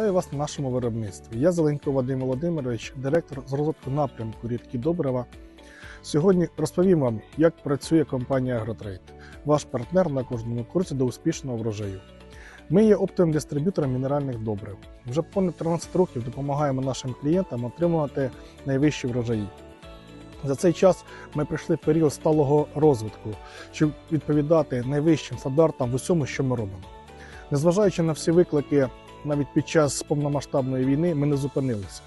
Вітаю вас на нашому виробництві. Я Зеленко Вадим Володимирович, директор з розвитку напрямку рідкі добрива. Сьогодні розповім вам, як працює компанія Агротрейд, ваш партнер на кожному курсі до успішного врожаю. Ми є оптовим дистриб'ютором мінеральних добрив. Вже понад 13 років допомагаємо нашим клієнтам отримувати найвищі врожаї. За цей час ми пройшли період сталого розвитку, щоб відповідати найвищим стандартам в усьому, що ми робимо. Незважаючи на всі виклики, навіть під час повномасштабної війни ми не зупинилися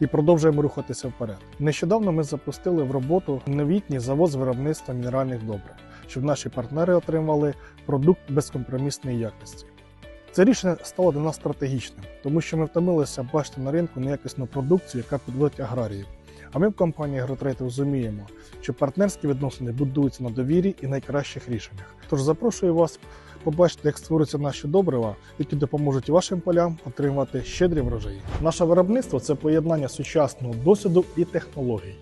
і продовжуємо рухатися вперед. Нещодавно ми запустили в роботу новітній завод з виробництва мінеральних добрив, щоб наші партнери отримали продукт безкомпромісної якості. Це рішення стало для нас стратегічним, тому що ми втомилися бачити на ринку неякісну продукцію, яка підводить аграріїв. А ми в компанії Агротрейд розуміємо, що партнерські відносини будуються на довірі і найкращих рішеннях. Тож запрошую вас побачити, як створюються наші добрива, які допоможуть вашим полям отримувати щедрі врожаї. Наше виробництво це поєднання сучасного досвіду і технологій.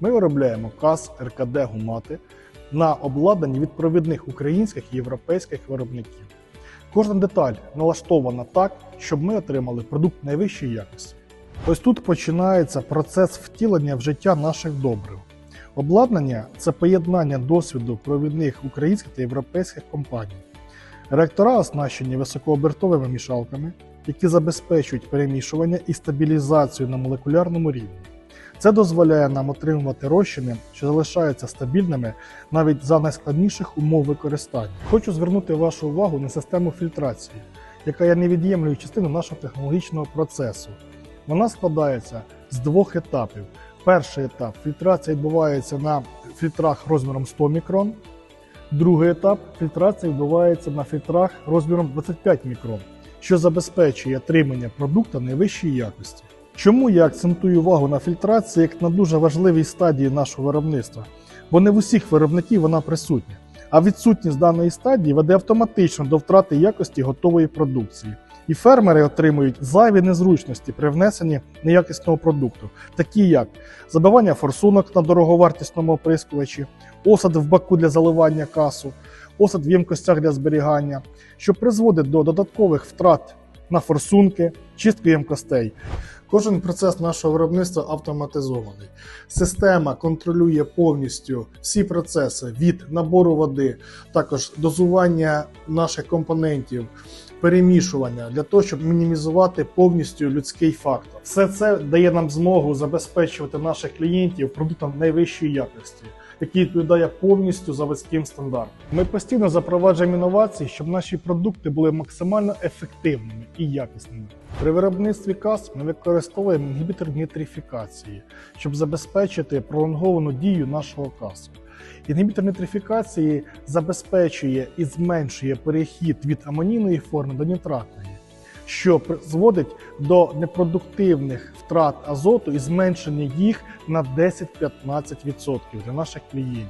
Ми виробляємо КАС, РКД, гумати на обладнанні від провідних українських і європейських виробників. Кожна деталь налаштована так, щоб ми отримали продукт найвищої якості. Ось тут починається процес втілення в життя наших добрив. Обладнання це поєднання досвіду провідних українських та європейських компаній. Реактора оснащені високообертовими мішалками, які забезпечують перемішування і стабілізацію на молекулярному рівні. Це дозволяє нам отримувати розчини, що залишаються стабільними навіть за найскладніших умов використання. Хочу звернути вашу увагу на систему фільтрації, яка є невід'ємною частиною нашого технологічного процесу. Вона складається з двох етапів. Перший етап фільтрація відбувається на фільтрах розміром 100 мікрон. Другий етап фільтрація відбувається на фільтрах розміром 25 мікрон, що забезпечує отримання продукту найвищої якості. Чому я акцентую увагу на фільтрації як на дуже важливій стадії нашого виробництва? Бо не в усіх виробників вона присутня, а відсутність даної стадії веде автоматично до втрати якості готової продукції. І фермери отримують зайві незручності при внесенні неякісного продукту, такі як забивання форсунок на дороговартісному оприскувачі, осад в баку для заливання касу, осад в ємкостях для зберігання, що призводить до додаткових втрат на форсунки, чистки ємкостей. Кожен процес нашого виробництва автоматизований. Система контролює повністю всі процеси від набору води, також дозування наших компонентів, перемішування для того, щоб мінімізувати повністю людський фактор. Все це дає нам змогу забезпечувати наших клієнтів продуктом найвищої якості, який відповідає повністю заводським стандартам. Ми постійно запроваджуємо інновації, щоб наші продукти були максимально ефективними і якісними. При виробництві кас ми використовуємо інгібітор нітрифікації, щоб забезпечити пролонговану дію нашого касу. Інгібітор нітрифікації забезпечує і зменшує перехід від амонійної форми до нітратної, що призводить до непродуктивних втрат азоту і зменшення їх на 10-15% для наших клієнтів.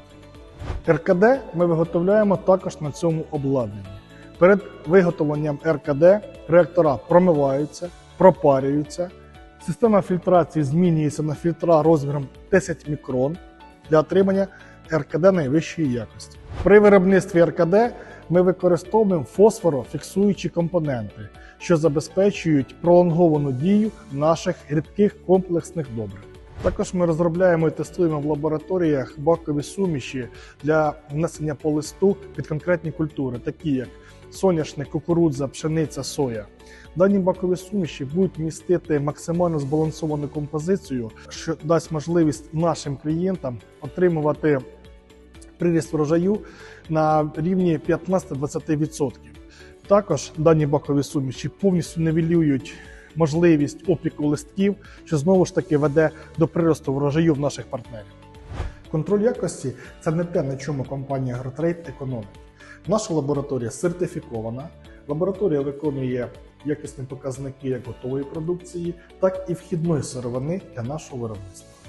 РКД ми виготовляємо також на цьому обладнанні. Перед виготовленням РКД реактора промиваються, пропарюються. Система фільтрації змінюється на фільтра розміром 10 мікрон для отримання РКД найвищої якості. При виробництві РКД ми використовуємо фосфорофіксуючі компоненти, що забезпечують пролонговану дію наших рідких комплексних добрив. Також ми розробляємо і тестуємо в лабораторіях бакові суміші для внесення по листу під конкретні культури, такі як соняшник, кукурудза, пшениця, соя. Дані бакові суміші будуть містити максимально збалансовану композицію, що дасть можливість нашим клієнтам отримувати приріст врожаю на рівні 15-20%. Також дані бакові суміші повністю нівелюють можливість опіку листків, що знову ж таки веде до приросту врожаю в наших партнерів. Контроль якості це не те, на чому компанія Агротрейд економить. Наша лабораторія сертифікована. Лабораторія виконує якісні показники як готової продукції, так і вхідної сировини для нашого виробництва.